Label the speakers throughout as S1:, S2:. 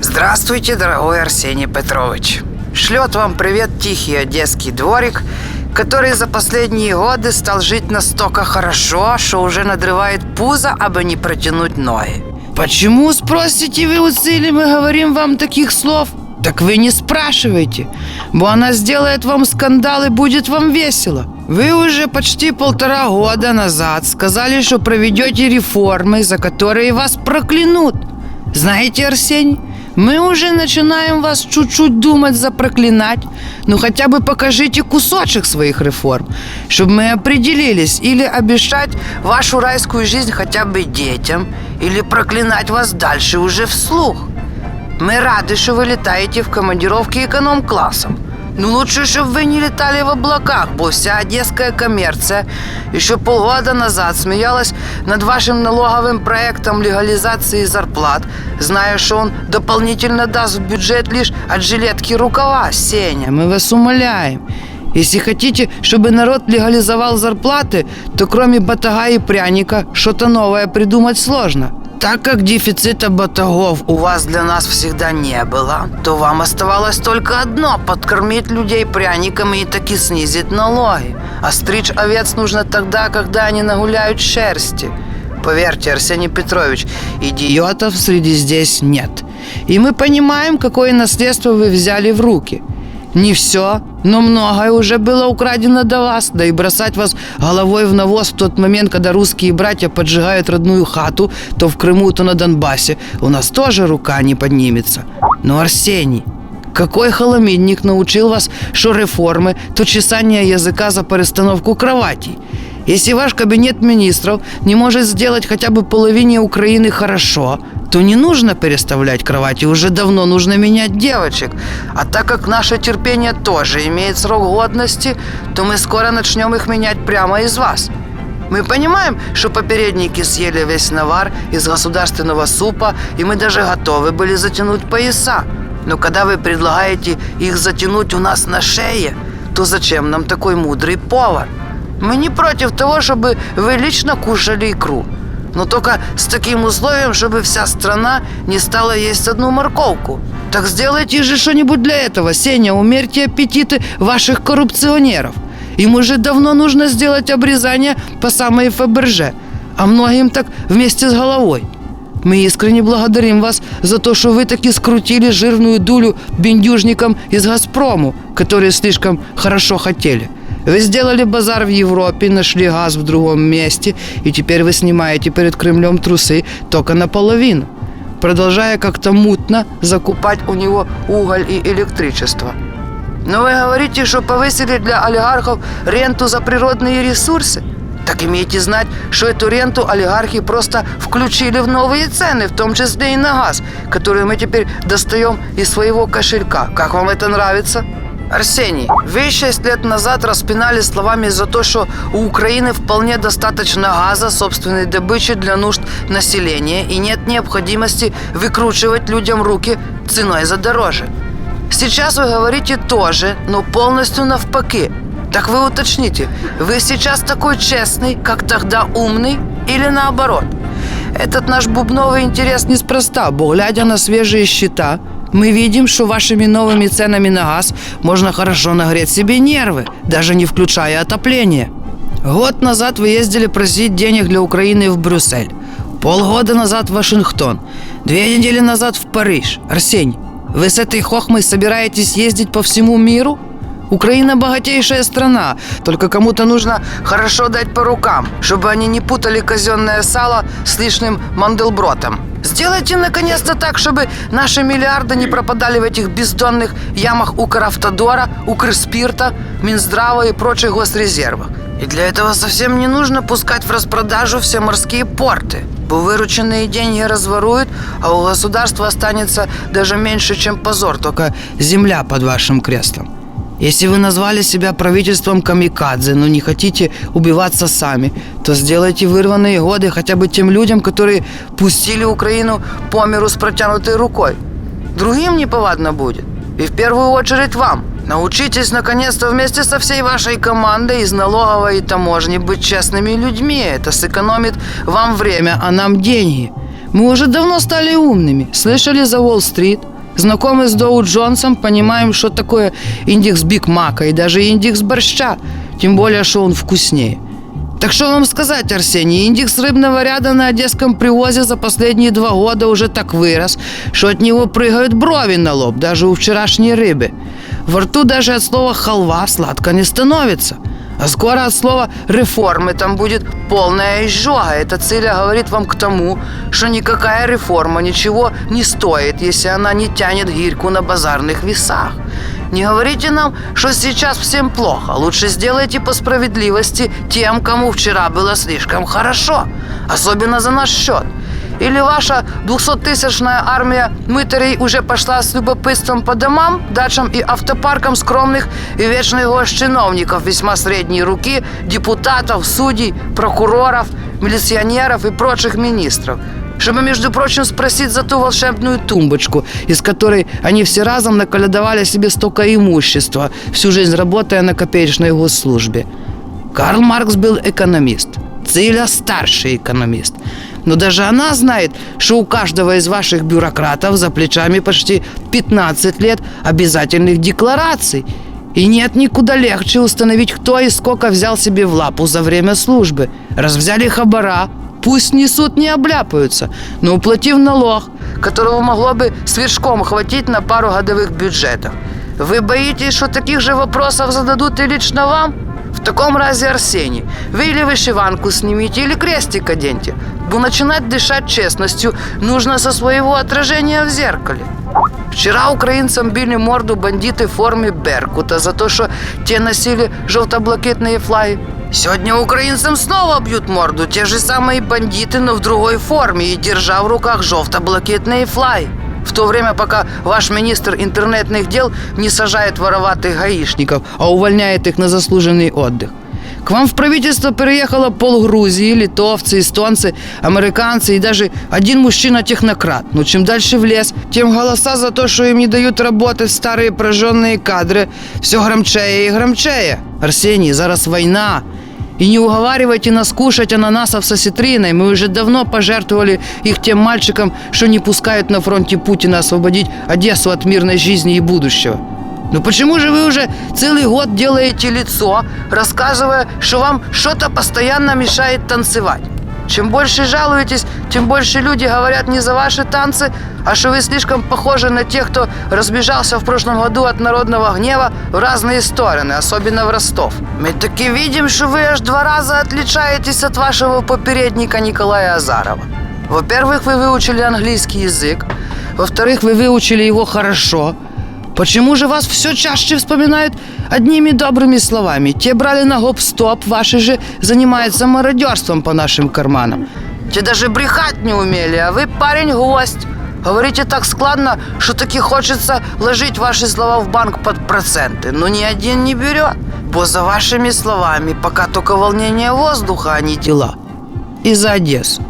S1: Здравствуйте, дорогой Арсений Петрович. Шлет вам привет тихий одесский дворик, который за последние годы стал жить настолько хорошо, что уже надрывает пузо, абы не протянуть ноги. Почему, спросите вы, Уцили, мы говорим вам таких слов? Так вы не спрашивайте, бо она сделает вам скандал и будет вам весело. Вы уже почти полтора года назад сказали, что проведете реформы, за которые вас проклянут. Знаете, Арсений, мы уже начинаем вас чуть-чуть думать запроклинать. Ну хотя бы покажите кусочек своих реформ, чтобы мы определились или обещать вашу райскую жизнь хотя бы детям, или проклинать вас дальше уже вслух. Мы рады, что вы летаете в командировке эконом-классом. Ну лучше, чтобы вы не летали в облаках, бо вся одесская коммерция еще полгода назад смеялась над вашим налоговым проектом легализации зарплат, зная, что он дополнительно даст в бюджет лишь от жилетки рукава. Сеня, мы вас умоляем. Если хотите, чтобы народ легализовал зарплаты, то кроме батага и пряника что-то новое придумать сложно. Так как дефицита батагов у вас для нас всегда не было, то вам оставалось только одно – подкормить людей пряниками и таки снизить налоги. А стричь овец нужно тогда, когда они нагуляют шерсти. Поверьте, Арсений Петрович, идиотов среди здесь нет. И мы понимаем, какое наследство вы взяли в руки – не все, но многое уже было украдено до вас, да и бросать вас головой в навоз в тот момент, когда русские братья поджигают родную хату, то в Крыму, то на Донбассе, у нас тоже рука не поднимется. Но, Арсений, какой холомидник научил вас, что реформы, то чесание языка за перестановку кроватей? Если ваш кабинет министров не может сделать хотя бы половине Украины хорошо, то не нужно переставлять кровати, уже давно нужно менять девочек. А так как наше терпение тоже имеет срок годности, то мы скоро начнем их менять прямо из вас. Мы понимаем, что попередники съели весь навар из государственного супа, и мы даже готовы были затянуть пояса. Но когда вы предлагаете их затянуть у нас на шее, то зачем нам такой мудрый повар? Мы не против того, чтобы вы лично кушали икру. Но только с таким условием, чтобы вся страна не стала есть одну морковку. Так сделайте же что-нибудь для этого, Сеня, умерьте аппетиты ваших коррупционеров. Им уже давно нужно сделать обрезание по самой Фаберже, а многим так вместе с головой. Мы искренне благодарим вас за то, что вы таки скрутили жирную дулю бендюжникам из «Газпрому», которые слишком хорошо хотели – вы сделали базар в Европе, нашли газ в другом месте, и теперь вы снимаете перед Кремлем трусы только наполовину, продолжая как-то мутно закупать у него уголь и электричество. Но вы говорите, что повысили для олигархов ренту за природные ресурсы? Так имейте знать, что эту ренту олигархи просто включили в новые цены, в том числе и на газ, который мы теперь достаем из своего кошелька. Как вам это нравится? Арсений, вы шесть лет назад распинали словами за то, что у Украины вполне достаточно газа собственной добычи для нужд населения и нет необходимости выкручивать людям руки ценой за дороже. Сейчас вы говорите тоже, но полностью навпаки. Так вы уточните, вы сейчас такой честный, как тогда умный или наоборот? Этот наш бубновый интерес неспроста, бо глядя на свежие счета – мы видим, что вашими новыми ценами на газ можно хорошо нагреть себе нервы, даже не включая отопление. Год назад вы ездили просить денег для Украины в Брюссель. Полгода назад в Вашингтон. Две недели назад в Париж. Арсень, вы с этой хохмой собираетесь ездить по всему миру? Украина богатейшая страна, только кому-то нужно хорошо дать по рукам, чтобы они не путали казенное сало с лишним манделбротом. Сделайте наконец-то так, чтобы наши миллиарды не пропадали в этих бездонных ямах Укравтодора, Укрспирта, Минздрава и прочих госрезервах. И для этого совсем не нужно пускать в распродажу все морские порты. Бо вырученные деньги разворуют, а у государства останется даже меньше, чем позор, только земля под вашим креслом. Если вы назвали себя правительством камикадзе, но не хотите убиваться сами, то сделайте вырванные годы хотя бы тем людям, которые пустили Украину по миру с протянутой рукой. Другим неповадно будет. И в первую очередь вам, Научитесь, наконец-то, вместе со всей вашей командой из налоговой и таможни быть честными людьми. Это сэкономит вам время, а нам деньги. Мы уже давно стали умными. Слышали за Уолл-стрит? Знакомы с Доу Джонсом, понимаем, что такое индекс Биг Мака и даже индекс борща. Тем более, что он вкуснее. Так что вам сказать, Арсений, индекс рыбного ряда на одесском привозе за последние два года уже так вырос, что от него прыгают брови на лоб, даже у вчерашней рыбы. Во рту даже от слова «халва» сладко не становится. А скоро от слова «реформы» там будет полная изжога. Эта Циля говорит вам к тому, что никакая реформа ничего не стоит, если она не тянет гирьку на базарных весах. Не говорите нам, что сейчас всем плохо. Лучше сделайте по справедливости тем, кому вчера было слишком хорошо. Особенно за наш счет. Или ваша 200-тысячная армия мытарей уже пошла с любопытством по домам, дачам и автопаркам скромных и вечных госчиновников весьма средней руки, депутатов, судей, прокуроров, милиционеров и прочих министров чтобы, между прочим, спросить за ту волшебную тумбочку, из которой они все разом наколядовали себе столько имущества, всю жизнь работая на копеечной госслужбе. Карл Маркс был экономист, Циля – старший экономист. Но даже она знает, что у каждого из ваших бюрократов за плечами почти 15 лет обязательных деклараций. И нет никуда легче установить, кто и сколько взял себе в лапу за время службы. Раз взяли хабара, Пусть несут, не обляпаются, но уплатив налог, которого могло бы свершком хватить на пару годовых бюджетов. Вы боитесь, что таких же вопросов зададут и лично вам? В таком разе, Арсений, вы или вышиванку снимите, или крестик оденьте. Бо начинать дышать честностью нужно со своего отражения в зеркале. Вчера украинцам били морду бандиты в форме Беркута за то, что те носили желто-блакитные флаги. Сегодня украинцам снова бьют морду те же самые бандиты, но в другой форме и держа в руках желто-блакитные флаги. В то время, пока ваш министр интернетных дел не сажает вороватых гаишников, а увольняет их на заслуженный отдых. К вам в правительство переехало пол Грузии, литовцы, эстонцы, американцы и даже один мужчина-технократ. Но чем дальше в лес, тем голоса за то, что им не дают работать старые прожженные кадры, все громчее и громчее. Арсений, зараз война. И не уговаривайте нас кушать ананасов со ситриной. Мы уже давно пожертвовали их тем мальчикам, что не пускают на фронте Путина освободить Одессу от мирной жизни и будущего. Но почему же вы уже целый год делаете лицо, рассказывая, что вам что-то постоянно мешает танцевать? Чем больше жалуетесь, тем больше люди говорят не за ваши танцы, а что вы слишком похожи на тех, кто разбежался в прошлом году от народного гнева в разные стороны, особенно в Ростов. Мы таки видим, что вы аж два раза отличаетесь от вашего попередника Николая Азарова. Во-первых, вы выучили английский язык. Во-вторых, вы выучили его хорошо – Почему же вас все чаще вспоминают одними добрыми словами? Те брали на гоп-стоп, ваши же занимаются мародерством по нашим карманам. Те даже брехать не умели, а вы парень-гость. Говорите так складно, что таки хочется ложить ваши слова в банк под проценты. Но ни один не берет. Бо за вашими словами пока только волнение воздуха, а не дела. И за Одессу.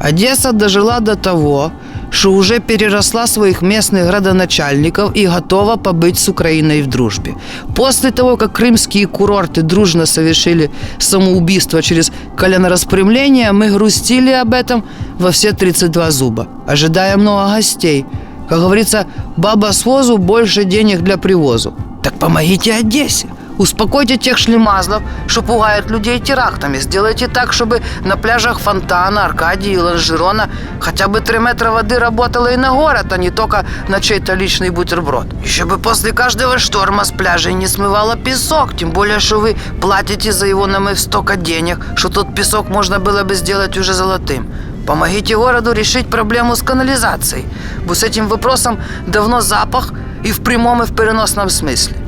S1: Одесса дожила до того, что уже переросла своих местных градоначальников и готова побыть с Украиной в дружбе. После того, как крымские курорты дружно совершили самоубийство через коленораспрямление, мы грустили об этом во все 32 зуба, ожидая много гостей. Как говорится, баба с возу больше денег для привозу. Так помогите Одессе. Успокойте тех шлемазлов, что пугают людей терактами. Сделайте так, чтобы на пляжах Фонтана, Аркадии и Ланжерона хотя бы три метра воды работало и на город, а не только на чей-то личный бутерброд. Еще бы после каждого шторма с пляжей не смывало песок, тем более, что вы платите за его намыв столько денег, что тот песок можно было бы сделать уже золотым. Помогите городу решить проблему с канализацией, бо с этим вопросом давно запах и в прямом, и в переносном смысле.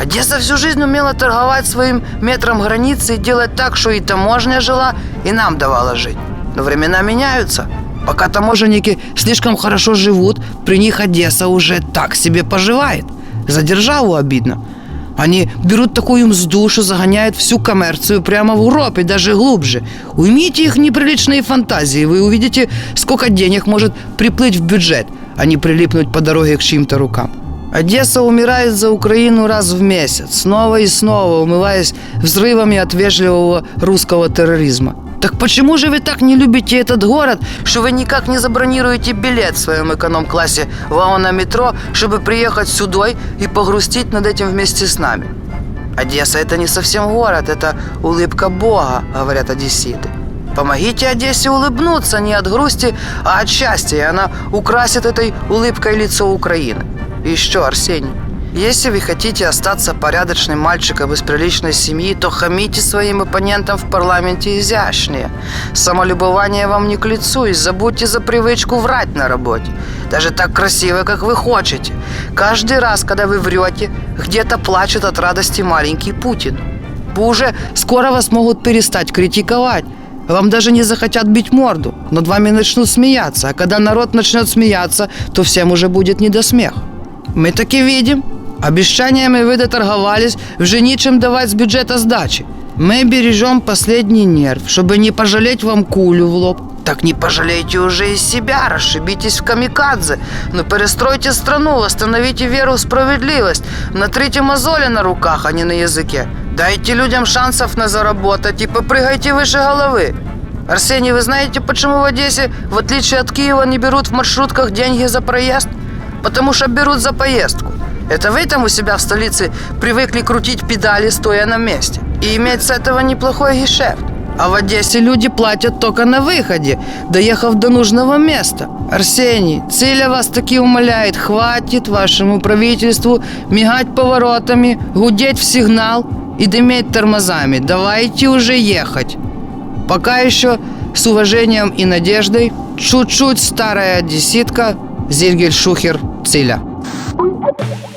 S1: Одесса всю жизнь умела торговать своим метром границы и делать так, что и таможня жила, и нам давала жить. Но времена меняются. Пока таможенники слишком хорошо живут, при них Одесса уже так себе поживает. За державу обидно. Они берут такую мзду, что загоняют всю коммерцию прямо в и даже глубже. Уймите их неприличные фантазии, вы увидите, сколько денег может приплыть в бюджет, а не прилипнуть по дороге к чьим-то рукам. Одесса умирает за Украину раз в месяц, снова и снова умываясь взрывами от вежливого русского терроризма. Так почему же вы так не любите этот город, что вы никак не забронируете билет в своем эконом-классе ВАО на метро, чтобы приехать сюда и погрустить над этим вместе с нами? Одесса – это не совсем город, это улыбка Бога, говорят одесситы. Помогите Одессе улыбнуться не от грусти, а от счастья, и она украсит этой улыбкой лицо Украины. И еще, Арсений, если вы хотите остаться порядочным мальчиком из приличной семьи, то хамите своим оппонентам в парламенте изящнее. Самолюбование вам не к лицу, и забудьте за привычку врать на работе. Даже так красиво, как вы хотите. Каждый раз, когда вы врете, где-то плачет от радости маленький Путин. Уже скоро вас могут перестать критиковать. Вам даже не захотят бить морду. Над вами начнут смеяться. А когда народ начнет смеяться, то всем уже будет не до смеха. Мы таки видим. Обещаниями вы доторговались, вже нечем давать с бюджета сдачи. Мы бережем последний нерв, чтобы не пожалеть вам кулю в лоб. Так не пожалейте уже и себя, расшибитесь в камикадзе. Но перестройте страну, восстановите веру в справедливость. Натрите мозоли на руках, а не на языке. Дайте людям шансов на заработать и попрыгайте выше головы. Арсений, вы знаете, почему в Одессе, в отличие от Киева, не берут в маршрутках деньги за проезд? Потому что берут за поездку. Это вы там у себя в столице привыкли крутить педали, стоя на месте. И иметь с этого неплохой гешефт. А в Одессе люди платят только на выходе, доехав до нужного места. Арсений, Циля вас таки умоляет, хватит вашему правительству мигать поворотами, гудеть в сигнал и дыметь тормозами. Давайте уже ехать. Пока еще с уважением и надеждой, чуть-чуть старая одесситка Зильгель Шухер
S2: you.